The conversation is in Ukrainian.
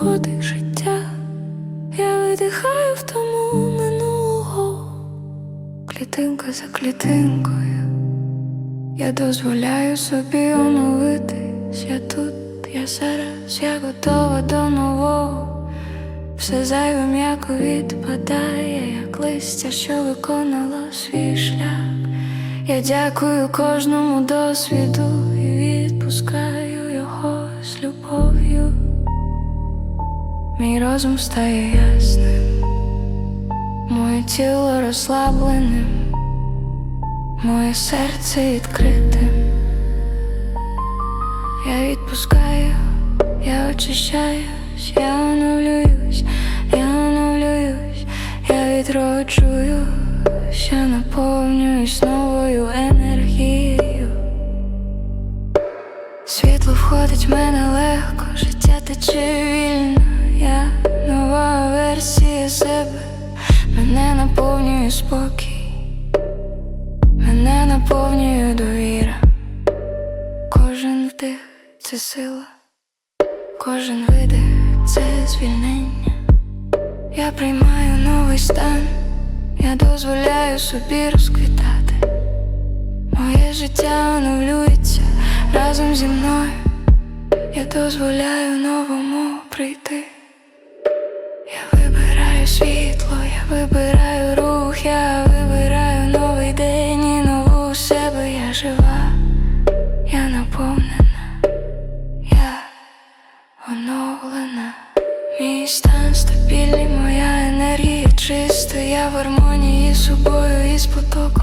подих життя, я видихаю в тому минулого, клітинка за клітинкою, я дозволяю собі оновитись, я тут, я зараз, я готова до нового. Все зайве м'яко відпадає, як листя, що виконало свій шлях. Я дякую кожному досвіду і відпускаю його з любов'ю. Мій розум стає ясним, моє тіло розслабленим, моє серце відкритим. Я відпускаю, я очищаюсь, я оновлююсь, я оновлююсь, я відроджую, що наповнююсь новою енергією. Світло входить в мене легко, життя тече мене наповнює спокій, мене наповнює довіра. Кожен вдих це сила, кожен видих це звільнення. Я приймаю новий стан, я дозволяю собі розквітати. Моє життя оновлюється разом зі мною. Я дозволяю новому прийти. Я вибираю я вибираю рух, я вибираю новий день і нову себе. Я жива, я наповнена, я оновлена. Мій стан стабільний, моя енергія чиста, я в гармонії з собою і з потоком